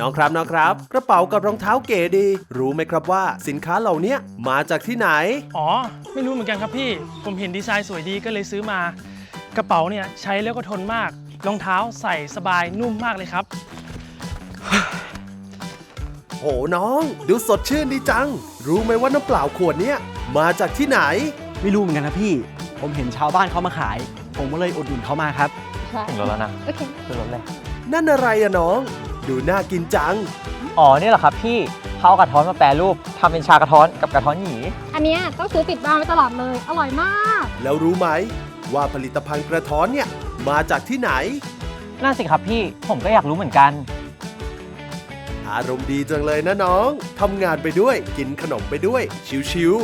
น้องครับน้องครับ กระเป๋ากับรองเท้าเก๋ดี รู้ไหมครับว่าสินค้าเหล่าเนี้ยมาจากที่ไหน อ๋อ ไม่รู้เหมือนกันครับพี่ ผมเห็นดีไซน์สวยดีก็เลยซื้อมา กระเป๋าเนี่ยใช้แล้วก็ทนมาก รองเท้าใส่สบายนุ่มมากเลยครับ โหน้อง ดูสดชื่นดีจัง รู้ไหมว่าน้ำเปล่าขวดเนี้ยมาจากที่ไหน ไม่รู้เหมือนกันนะพี่ ผมเห็นชาวบ้านเขามาขาย ผมก็เลยอุดหนุนเขามาครับใช่ถึงรถแล้วนะ โอเค ขึ้นรถเลย นั่นอะไรอะน้อง ดูน่ากินจัง อ๋อนี่แหละครับพี่เขาเอากระท้อนมาแปรรูปทำเป็นชากระท้อนกับกระท้อนหยีอันเนี้ยต้องซื้อติดบ้านไว้ตลอดเลย อร่อยมาก แล้วรู้ไหม ว่าผลิตภัณฑ์กระท้อนเนี่ย มาจากที่ไหน นั่นสิครับพี่ผมก็อยากรู้เหมือนกัน อารมณ์ดีจังเลยนะน้องทำงานไปด้วยกินขนมไปด้วย ชิวชิล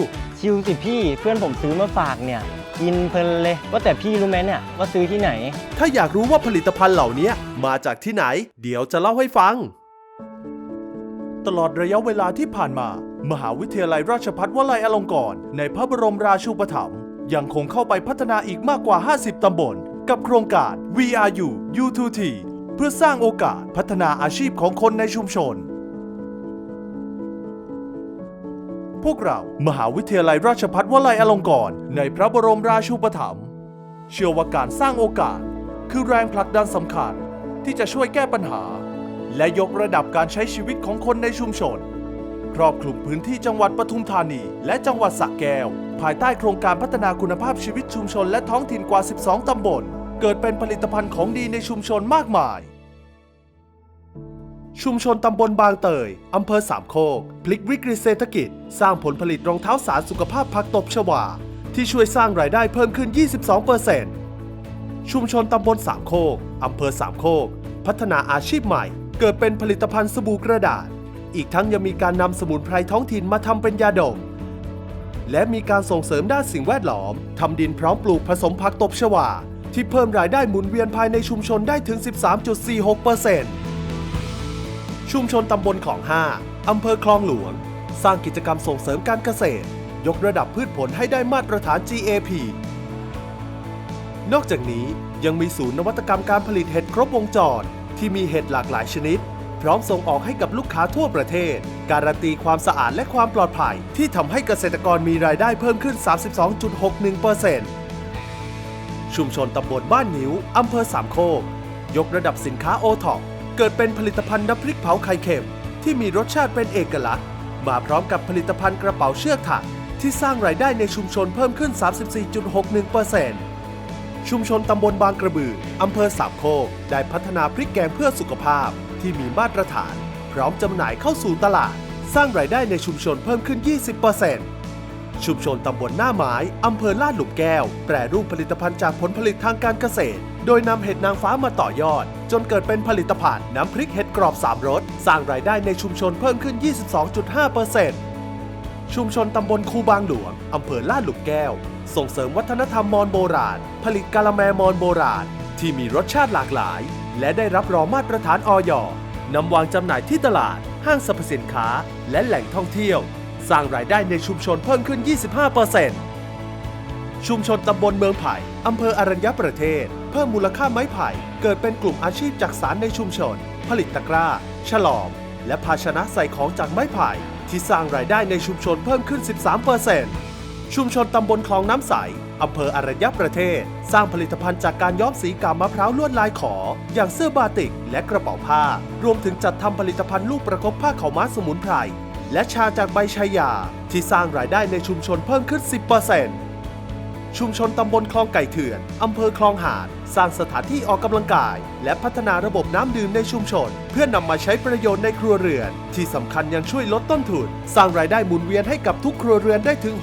สิพี่เพื่อนผมซื้อมาฝากเนี่ย กินเพลินเลย ว่าแต่พี่รู้ไหมเนี่ยว่าซื้อที่ไหน ถ้าอยากรู้ว่าผลิตภัณฑ์เหล่านี้มาจากที่ไหน เดี๋ยวจะเล่าให้ฟัง ตลอดระยะเวลาที่ผ่านมา มหาวิทยาลัยราชภัฏวลัยอลงกรณ์ในพระบรมราชูปถัมภ์ยังคงเข้าไปพัฒนาอีกมากกว่า 50 ตำบล กับโครงการ VRU U2T เพื่อสร้างโอกาสพัฒนาอาชีพของคนในชุมชน พวกเรา มหาวิทยาลัยราชภัฏวลัยอลงกรณ์ในพระบรมราชูปถัมภ์เชื่อว่าการสร้างโอกาส คือแรงผลักดันสำคัญที่จะช่วยแก้ปัญหา และยกระดับการใช้ชีวิตของคนในชุมชน ครอบคลุมพื้นที่จังหวัดปทุมธานี และจังหวัดสระแก้ว ภายใต้โครงการพัฒนาคุณภาพชีวิตชุมชนและท้องถิ่นกว่า 12 ตำบล เกิดเป็นผลิตภัณฑ์ของดีในชุมชนมากมาย ชุมชนตำบลบางเตย อำเภอสามโคก พลิกวิกฤตเศรษฐกิจ สร้างผลผลิตรองเท้าสารสุขภาพผักตบชวา ที่ช่วยสร้างรายได้เพิ่มขึ้น 22%ชุมชนตำบลสามโคก อำเภอสามโคก พัฒนาอาชีพใหม่ เกิดเป็นผลิตภัณฑ์สบู่กระดาษ อีกทั้งยังมีการนำสมุนไพรท้องถิ่นมาทำเป็นยาดม และมีการส่งเสริมด้านสิ่งแวดล้อมทำดินพร้อมปลูกผสมผักตบชวา ที่เพิ่มรายได้หมุนเวียนภายในชุมชนได้ถึง 13.46% ชุมชนตำบลของ5อำเภอคลองหลวง สร้างกิจกรรมส่งเสริมการเกษตร ยกระดับพืชผลให้ได้มาตรฐาน GAP นอกจากนี้ยังมีศูนย์นวัตกรรมการผลิตเห็ดครบวงจร ที่มีเห็ดหลากหลายชนิด พร้อมส่งออกให้กับลูกค้าทั่วประเทศ การันตีความสะอาดและความปลอดภัย ที่ทำให้เกษตรกรมีรายได้เพิ่มขึ้น 32.61%ชุมชนตำบลบ้านนิ้วอำเภอสามโคกยกระดับสินค้าโอท็อป เกิดเป็นผลิตภัณฑ์น้ำพริกเผาไข่เค็ม ที่มีรสชาติเป็นเอกลักษณ์ มาพร้อมกับผลิตภัณฑ์กระเป๋าเชือกถัก ที่สร้างรายได้ในชุมชนเพิ่มขึ้น 34.61%ชุมชนตำบลบางกระบืออำเภอสามโคกได้พัฒนาพริกแกงเพื่อสุขภาพที่มีมาตรฐาน พร้อมจำหน่ายเข้าสู่ตลาด สร้างรายได้ในชุมชนเพิ่มขึ้น 20%ชุมชนตำบลหน้าไม้อำเภอลาดหลุมแก้ว แปรรูปผลิตภัณฑ์จากผลผลิตทางการเกษตร โดยนำเห็ดนางฟ้ามาต่อยอด จนเกิดเป็นผลิตภัณฑ์น้ำพริกเห็ดกรอบสามรสสร้างรายได้ในชุมชนเพิ่มขึ้น 22.5%ชุมชนตำบลคูบางหลวงอำเภอลาดหลุมแก้ว ส่งเสริมวัฒนธรรมมอญโบราณ ผลิตกาละแมมอญโบราณ ที่มีรสชาติหลากหลาย และได้รับรองมาตรฐานออยนำวางจำหน่ายที่ตลาด ห้างสรรพสินค้า และแหล่งท่องเที่ยว สร้างรายได้ในชุมชนเพิ่มขึ้น 25%ชุมชนตำบลเมืองไผ่อำเภออรัญญประเทศ เพิ่มมูลค่าไม้ไผ่ เกิดเป็นกลุ่มอาชีพจากสารในชุมชน ผลิตตะกร้า ฉลอม และภาชนะใส่ของจากไม้ไผ่ ที่สร้างรายได้ในชุมชนเพิ่มขึ้น 13%ชุมชนตำบลคลองน้ำใสอำเภออรัญญประเทศ สร้างผลิตภัณฑ์จากการย้อมสีกามะพร้าวลวดลายขอ อย่างเสื้อบาติกและกระเป๋าผ้า รวมถึงจัดทำผลิตภัณฑ์ลูกประคบผ้าขาวม้าสมุนไพรและชาจากใบชายา ที่สร้างรายได้ในชุมชนเพิ่มขึ้น 10% ชุมชนตำบลคลองไก่เถื่อน อำเภอคลองหาด สร้างสถานที่ออกกำลังกาย และพัฒนาระบบน้ำดื่มในชุมชน เพื่อนำมาใช้ประโยชน์ในครัวเรือน ที่สำคัญยังช่วยลดต้นทุน สร้างรายได้หมุนเวียนให้กับทุกครัวเรือนได้ถึง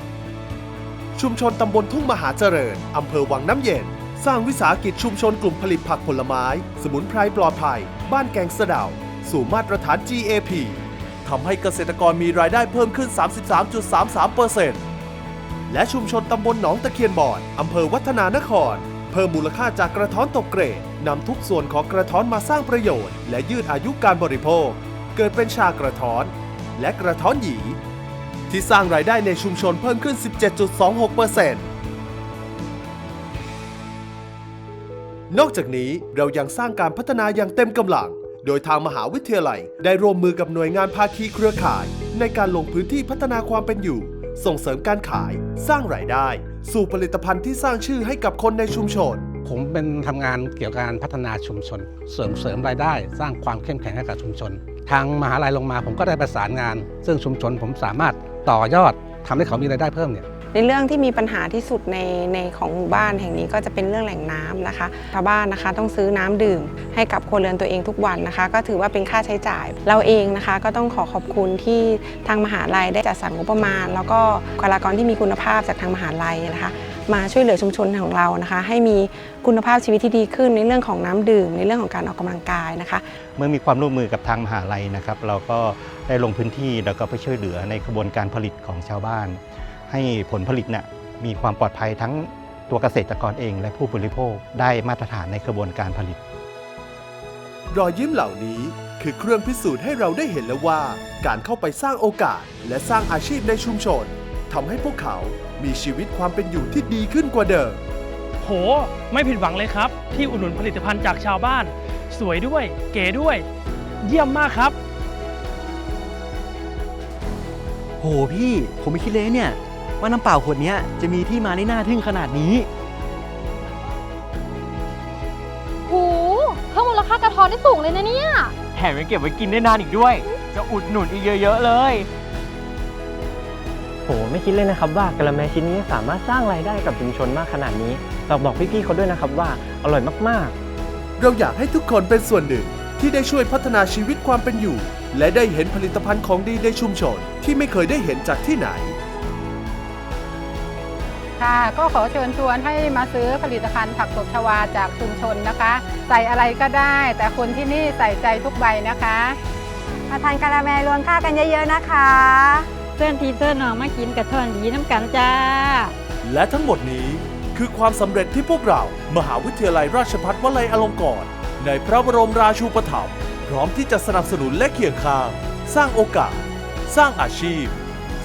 60%ชุมชนตำบลทุ่งมหาเจริญ อำเภอวังน้ำเย็น สร้างวิสาหกิจชุมชนกลุ่มผลิตผักผลไม้ สมุนไพรปลอดภัย บ้านแกงสะดาสู่มาตรฐาน GAP ทำให้เกษตรกรมีรายได้เพิ่มขึ้น 33.33% และชุมชนตำบลหนองตะเคียนบอนอำเภอวัฒนานคร เพิ่มมูลค่าจากกระท้อนตกเกรดนำทุกส่วนของกระท้อนมาสร้างประโยชน์ และยืดอายุการบริโภค เกิดเป็นชากระท้อน และกระท้อนหยี ที่สร้างรายได้ในชุมชนเพิ่มขึ้น 17.26%นอกจากนี้เรายังสร้างการพัฒนาอย่างเต็มกำลัง โดยทางมหาวิทยาลัย ได้ร่วมมือกับหน่วยงานภาคีเครือข่าย ในการลงพื้นที่พัฒนาความเป็นอยู่ ส่งเสริมการขาย สร้างรายได้ สู่ผลิตภัณฑ์ที่สร้างชื่อให้กับคนในชุมชน ผมเป็นทำงานเกี่ยวกับการพัฒนาชุมชน เสริมเสริมรายได้ สร้างความเข้มแข็งให้กับชุมชน ทางมหาลัยลงมาผมก็ได้ประสานงาน ซึ่งชุมชนผมสามารถต่อยอดทำให้เขามีรายได้เพิ่มเนี่ย ในเรื่องที่มีปัญหาที่สุดในในของหมู่บ้านแห่งนี้ก็จะเป็นเรื่องแหล่งน้ำนะคะชาวบ้านนะคะต้องซื้อน้ำดื่ม ให้กับครัวเรือนตัวเองทุกวันนะคะ ก็ถือว่าเป็นค่าใช้จ่าย เราเองนะคะก็ต้องขอขอบคุณที่ทางมหาลัยได้จัดสรรงบประมาณ แล้วก็บุคลากรที่มีคุณภาพจากทางมหาลัยนะคะมาช่วยเหลือชุมชนของเรานะคะ ให้มีคุณภาพชีวิตที่ดีขึ้นในเรื่องของน้ำดื่ม ในเรื่องของการออกกำลังกายนะคะ เมื่อมีความร่วมมือกับทางมหาลัยนะครับ เราก็ได้ลงพื้นที่แล้วก็ไปช่วยเหลือในกระบวนการผลิตของชาวบ้าน ให้ผลผลิตน่ะมีความปลอดภัยทั้งตัวเกษตรกรเอง และผู้บริโภคได้มาตรฐานในกระบวนการผลิต รอยยิ้มเหล่านี้คือเครื่องพิสูจน์ให้เราได้เห็นแล้วว่า การเข้าไปสร้างโอกาส และสร้างอาชีพในชุมชนทำให้พวกเขามีชีวิตความเป็นอยู่ที่ดีขึ้นกว่าเดิม โห ไม่ผิดหวังเลยครับ ที่อุดหนุนผลิตภัณฑ์จากชาวบ้าน สวยด้วย เก๋ด้วย เยี่ยมมากครับ โหพี่ ผมไม่คิดเลยเนี่ย ว่าน้ำเปล่าขวดเนี้ยจะมีที่มาได้น่าทึ่งขนาดนี้หูเพิ่มมูลค่ากระท้อนได้สูงเลยนะเนี่ย แถมยังเก็บไว้กินได้นานอีกด้วย จะอุดหนุนอีกเยอะ ๆ เลย โห ไม่คิดเลยนะครับว่ากะละแมชิ้นนี้สามารถสร้างรายได้กับชุมชนมากขนาดนี้ฝากบอกพี่ๆเขาด้วยนะครับว่าอร่อยมากๆ เราอยากให้ทุกคนเป็นส่วนหนึ่งที่ได้ช่วยพัฒนาชีวิตความเป็นอยู่ และได้เห็นผลิตภัณฑ์ของดีในชุมชนที่ไม่เคยได้เห็นจากที่ไหน ค่ะ ก็ขอเชิญชวนให้มาซื้อผลิตภัณฑ์ผักตบชวาจากชุมชนนะคะ ใส่อะไรก็ได้ แต่คนที่นี่ใส่ใจทุกใบนะคะ มาทานกะละแมรวมค่ากันเยอะๆนะคะ เพื่อนพี่เพื่อนน้องมากินกระท่อนดีน้ำกันจ้า และทั้งหมดนี้คือความสำเร็จที่พวกเรา มหาวิทยาลัยราชภัฏวลัยอลงกรณ์ในพระบรมราชูปถัมภ์พร้อมที่จะสนับสนุนและเคียงข้าง สร้างโอกาส สร้างอาชีพ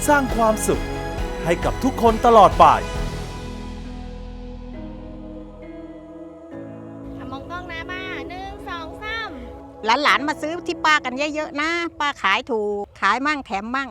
สร้างความสุข ให้กับทุกคนตลอดไป หลานๆมาซื้อที่ป้ากันเยอะๆนะ ป้าขายถูก ขายมั่งแถมมั่ง